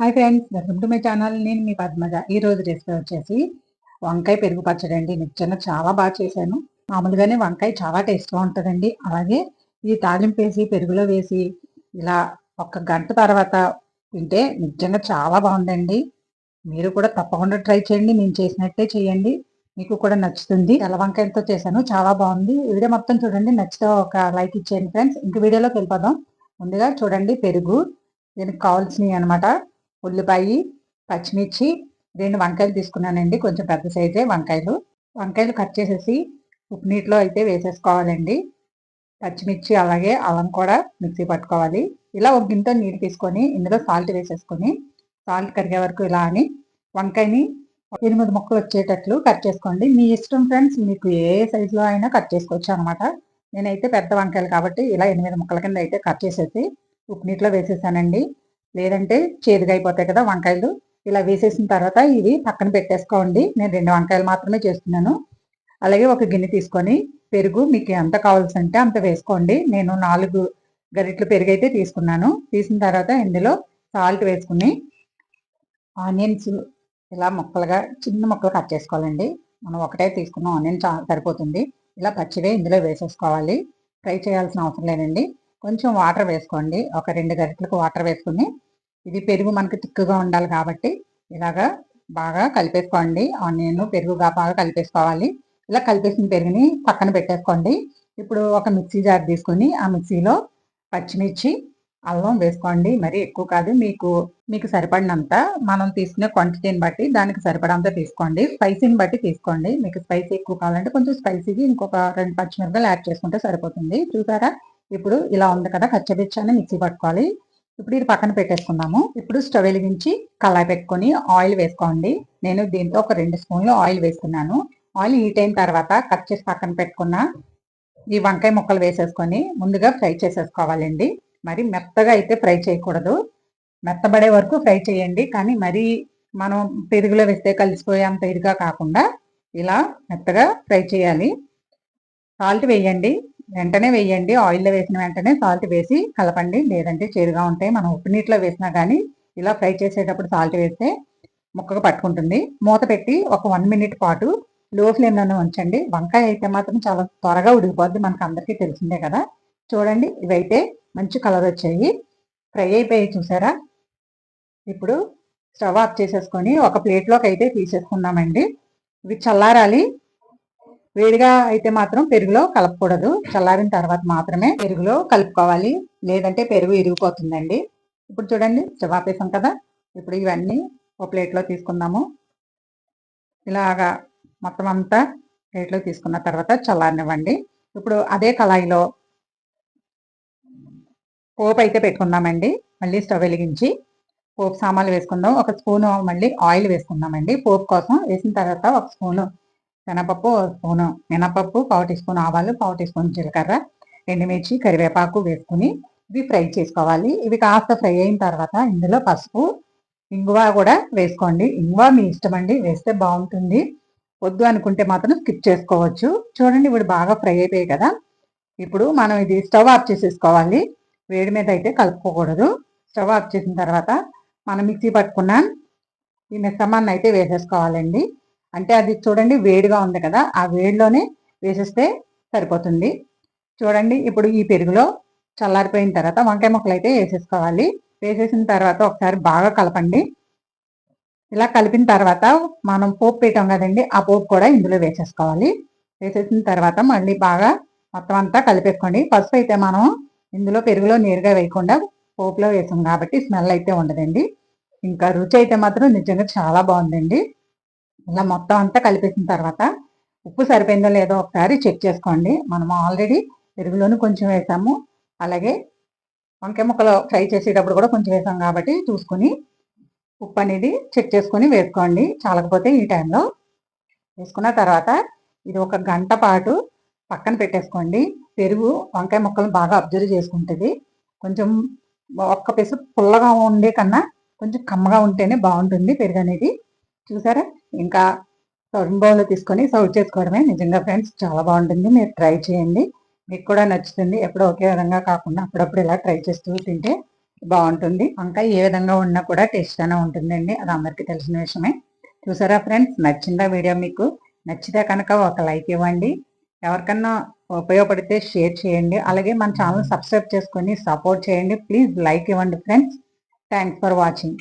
Hi friends welcome to my channel నేను మీ పద్మజ. ఈ రోజు రెసిపీ వచ్చేసి వంకాయ పెరుగు పచ్చడి అండి నిజంగా చాలా బాగా చేశాను. మామూలుగానే వంకాయ చాలా టేస్ట్గా ఉంటుందండి. అలాగే ఈ తాలింపు వేసి పెరుగులో వేసి ఇలా ఒక గంట తర్వాత తింటే నిజంగా చాలా బాగుందండి. మీరు కూడా తప్పకుండా ట్రై చేయండి. నేను చేసినట్టే చేయండి. మీకు కూడా నచ్చుతుంది. తెల్ల వంకాయలతో చేశాను. చాలా బాగుంది. వీడియో మొత్తం చూడండి. నచ్చితే ఒక లైక్ ఇచ్చేయండి ఫ్రెండ్స్ ఇంక వీడియోలోకి వెళ్ళిపోదాం. ముందుగా చూడండి పెరుగు. దీనికి కావాల్సినవి అనమాట ఉల్లిపాయ పచ్చిమిర్చి రెండు వంకాయలు తీసుకున్నానండి. కొంచెం పెద్ద సైజే వంకాయలు. వంకాయలు కట్ చేసేసి ఉప్పు నీటిలో అయితే వేసేసుకోవాలండి. పచ్చిమిర్చి అలాగే అల్లం కూడా మిక్సీ పట్టుకోవాలి. ఇలా ఒక గింత నీళ్ళు తీసుకొని ఇందులో సాల్ట్ వేసేసుకొని సాల్ట్ కరిగే వరకు ఇలా అని వంకాయని ఎనిమిది ముక్కలు వచ్చేటట్లు కట్ చేసుకోండి. మీ ఇష్టం ఫ్రెండ్స్ మీకు ఏ సైజులో అయినా కట్ చేసుకోవచ్చు అనమాట నేనైతే పెద్ద వంకాయలు కాబట్టి ఇలా ఎనిమిది ముక్కల కింద అయితే కట్ చేసేసి ఉప్పు నీటిలో వేసేసానండి. లేదంటే చేదుగా అయిపోతాయి కదా వంకాయలు. ఇలా వేసేసిన తర్వాత ఇవి పక్కన పెట్టేసుకోండి. నేను రెండు వంకాయలు మాత్రమే చేస్తున్నాను. అలాగే ఒక గిన్నె తీసుకొని పెరుగు మీకు ఎంత కావాల్సి అంటే అంత వేసుకోండి. నేను నాలుగు గరిట్లు పెరుగు అయితే తీసుకున్నాను. తీసిన తర్వాత ఇందులో సాల్ట్ వేసుకుని ఆనియన్స్ ఇలా ముక్కలుగా చిన్న ముక్కలు కట్ చేసుకోవాలండి. మనం ఒకటే తీసుకున్న. ఆనియన్ సరిపోతుంది. ఇలా పచ్చివే ఇందులో వేసేసుకోవాలి. ఫ్రై చేయాల్సిన అవసరం లేదండి. కొంచెం వాటర్ వేసుకోండి. ఒక రెండు గరిటలకు వాటర్ వేసుకుని ఇది పెరుగు మనకి తిక్కుగా ఉండాలి కాబట్టి ఇలాగా బాగా కలిపేసుకోండి. ఆనియన్ పెరుగుగా బాగా కలిపేసుకోవాలి. ఇలా కలిపేసిన పెరుగుని పక్కన పెట్టేసుకోండి. ఇప్పుడు ఒక మిక్సీ జార్ తీసుకొని ఆ మిక్సీలో పచ్చిమిర్చి అల్లం వేసుకోండి. మరి ఎక్కువ కాదు మీకు మీకు సరిపడినంత. మనం తీసుకునే క్వాంటిటీని బట్టి దానికి సరిపడంత తీసుకోండి. స్పైసీని బట్టి తీసుకోండి. మీకు స్పైసీ ఎక్కువ కావాలంటే కొంచెం స్పైసీకి ఇంకొక రెండు పచ్చిమిరపకాయలు యాడ్ చేసుకుంటే సరిపోతుంది. చూసారా? ఇప్పుడు ఇలా ఉంది కదా కచ్చబిచ్చాన్ని మిక్సీ పట్టుకోవాలి. ఇప్పుడు ఇది పక్కన పెట్టేసుకుందాము. ఇప్పుడు స్టవ్ వెలిగించి కళాయి పెట్టుకొని ఆయిల్ వేసుకోండి. నేను దీంతో ఒక రెండు స్పూన్లు ఆయిల్ వేసుకున్నాను. ఆయిల్ హీట్ అయిన తర్వాత కట్ చేసి పక్కన పెట్టుకున్న ఈ వంకాయ ముక్కలు వేసేసుకొని ముందుగా ఫ్రై చేసేసుకోవాలండి. మరి మెత్తగా అయితే ఫ్రై చేయకూడదు. మెత్తబడే వరకు ఫ్రై చేయండి. కానీ మరి మనం పెరుగులో వేస్తే కలిసిపోయేంత ఇదిగా కాకుండా ఇలా మెత్తగా ఫ్రై చేయాలి. సాల్ట్ వేయండి. వెంటనే వేయండి. ఆయిల్లో వేసిన వెంటనే సాల్ట్ వేసి కలపండి. లేదంటే చేదుగా ఉంటాయి. మనం ఉప్పు నీటిలో వేసినా కానీ ఇలా ఫ్రై చేసేటప్పుడు సాల్ట్ వేస్తే ముక్కగా పట్టుకుంటుంది. మూత పెట్టి ఒక వన్ మినిట్ పాటు లో ఫ్లేమ్లోనే ఉంచండి. వంకాయ అయితే మాత్రం చాలా త్వరగా ఉడికిపోద్ది. మనకు అందరికీ తెలిసిందే కదా. చూడండి ఇవైతే మంచి కలర్ వచ్చాయి. ఫ్రై అయిపోయి చూసారా? ఇప్పుడు స్టవ్ ఆఫ్ చేసేసుకొని ఒక ప్లేట్లోకి అయితే తీసేసుకున్నామండి ఇవి చల్లారాలి. వేడిగా అయితే మాత్రం పెరుగులో కలపకూడదు. చల్లారిన తర్వాత మాత్రమే పెరుగులో కలుపుకోవాలి. లేదంటే పెరుగు ఇరిగిపోతుందండి. ఇప్పుడు చూడండి జవాపేసాం కదా. ఇప్పుడు ఇవన్నీ ఒక ప్లేట్లో తీసుకుందాము. ఇలాగా మొత్తం అంతా ప్లేట్లో తీసుకున్న తర్వాత చల్లారనివ్వండి. ఇప్పుడు అదే కళాయిలో పోపు అయితే పెట్టుకుందామండి. మళ్ళీ స్టవ్ వెలిగించి పోపు సామాన్లు వేసుకుందాం. ఒక స్పూను మళ్ళీ ఆయిల్ వేసుకుందామండి. పోపు కోసం వేసిన తర్వాత ఒక స్పూను శనగపప్పు స్పూను మినపప్పు పావు టీ స్పూన్ ఆవాలు పావు టీ స్పూన్ జీలకర్ర ఎండుమిర్చి కరివేపాకు వేసుకుని ఇవి ఫ్రై చేసుకోవాలి. ఇవి కాస్త ఫ్రై అయిన తర్వాత ఇందులో పసుపు ఇంగువ కూడా వేసుకోండి. ఇంగువ మీ ఇష్టం అండి వేస్తే బాగుంటుంది. వద్దు అనుకుంటే మాత్రం స్కిప్ చేసుకోవచ్చు. చూడండి ఇప్పుడు బాగా ఫ్రై అయిపోయాయి కదా. ఇప్పుడు మనం ఇది స్టవ్ ఆఫ్ చేసేసుకోవాలి. వేడి మీద అయితే కలుపుకోకూడదు. స్టవ్ ఆఫ్ చేసిన తర్వాత మనం మిక్సీ పట్టుకున్న ఈ మిశ్రమాన్ని అయితే వేసేసుకోవాలండి. అంటే అది చూడండి వేడిగా ఉంది కదా ఆ వేడిలోనే వేసేస్తే సరిపోతుంది. చూడండి ఇప్పుడు ఈ పెరుగులో చల్లారిపోయిన తర్వాత వంకాయ ముక్కలు అయితే వేసేసుకోవాలి. వేసేసిన తర్వాత ఒకసారి బాగా కలపండి. ఇలా కలిపిన తర్వాత మనం పోపు పెట్టాం కదండి ఆ పోపు కూడా ఇందులో వేసేసుకోవాలి. వేసేసిన తర్వాత మళ్ళీ బాగా మొత్తం అంతా కలిపేసుకోండి. పసుపు అయితే మనం ఇందులో పెరుగులో నేరుగా వేయకుండా పోపులో వేసాం కాబట్టి స్మెల్ అయితే ఉండదండి. ఇంకా రుచి అయితే మాత్రం నిజంగా చాలా బాగుందండి. ఇలా మొత్తం అంతా కలిపేసిన తర్వాత ఉప్పు సరిపోయిందో లేదో ఒకసారి చెక్ చేసుకోండి. మనం ఆల్రెడీ పెరుగులోని కొంచెం వేసాము. అలాగే వంకాయ ముక్కలు ఫ్రై చేసేటప్పుడు కూడా కొంచెం వేసాం కాబట్టి చూసుకొని ఉప్పు అనేది చెక్ చేసుకొని వేసుకోండి. చాలకపోతే ఈ టైంలో వేసుకున్న తర్వాత ఇది ఒక గంట పాటు పక్కన పెట్టేసుకోండి. పెరుగు వంకాయ ముక్కలు బాగా అబ్జర్వ్ చేసుకుంటుంది. కొంచెం ఒక్క పెసు పుల్లగా ఉండే కన్నా కొంచెం కమ్మగా ఉంటేనే బాగుంటుంది పెరుగు అనేది చూసారా? ఇంకా సౌండ్ బౌల్లో తీసుకొని సర్వ్ చేసుకోవడమే నిజంగా ఫ్రెండ్స్ చాలా బాగుంటుంది. మీరు ట్రై చేయండి. మీకు కూడా నచ్చుతుంది. ఎప్పుడో ఒకే విధంగా కాకుండా అప్పుడప్పుడు ఇలా ట్రై చేస్తూ తింటే బాగుంటుంది. వంకాయ ఏ విధంగా ఉన్నా కూడా టేస్ట్గానే ఉంటుందండి. అది అందరికీ తెలిసిన విషయమే. చూసారా ఫ్రెండ్స్? నచ్చిందా వీడియో మీకు నచ్చితే కనుక ఒక లైక్ ఇవ్వండి. ఎవరికన్నా ఉపయోగపడితే షేర్ చేయండి. అలాగే మన ఛానల్ సబ్స్క్రైబ్ చేసుకొని సపోర్ట్ చేయండి. ప్లీజ్ లైక్ ఇవ్వండి ఫ్రెండ్స్. Thanks for watching.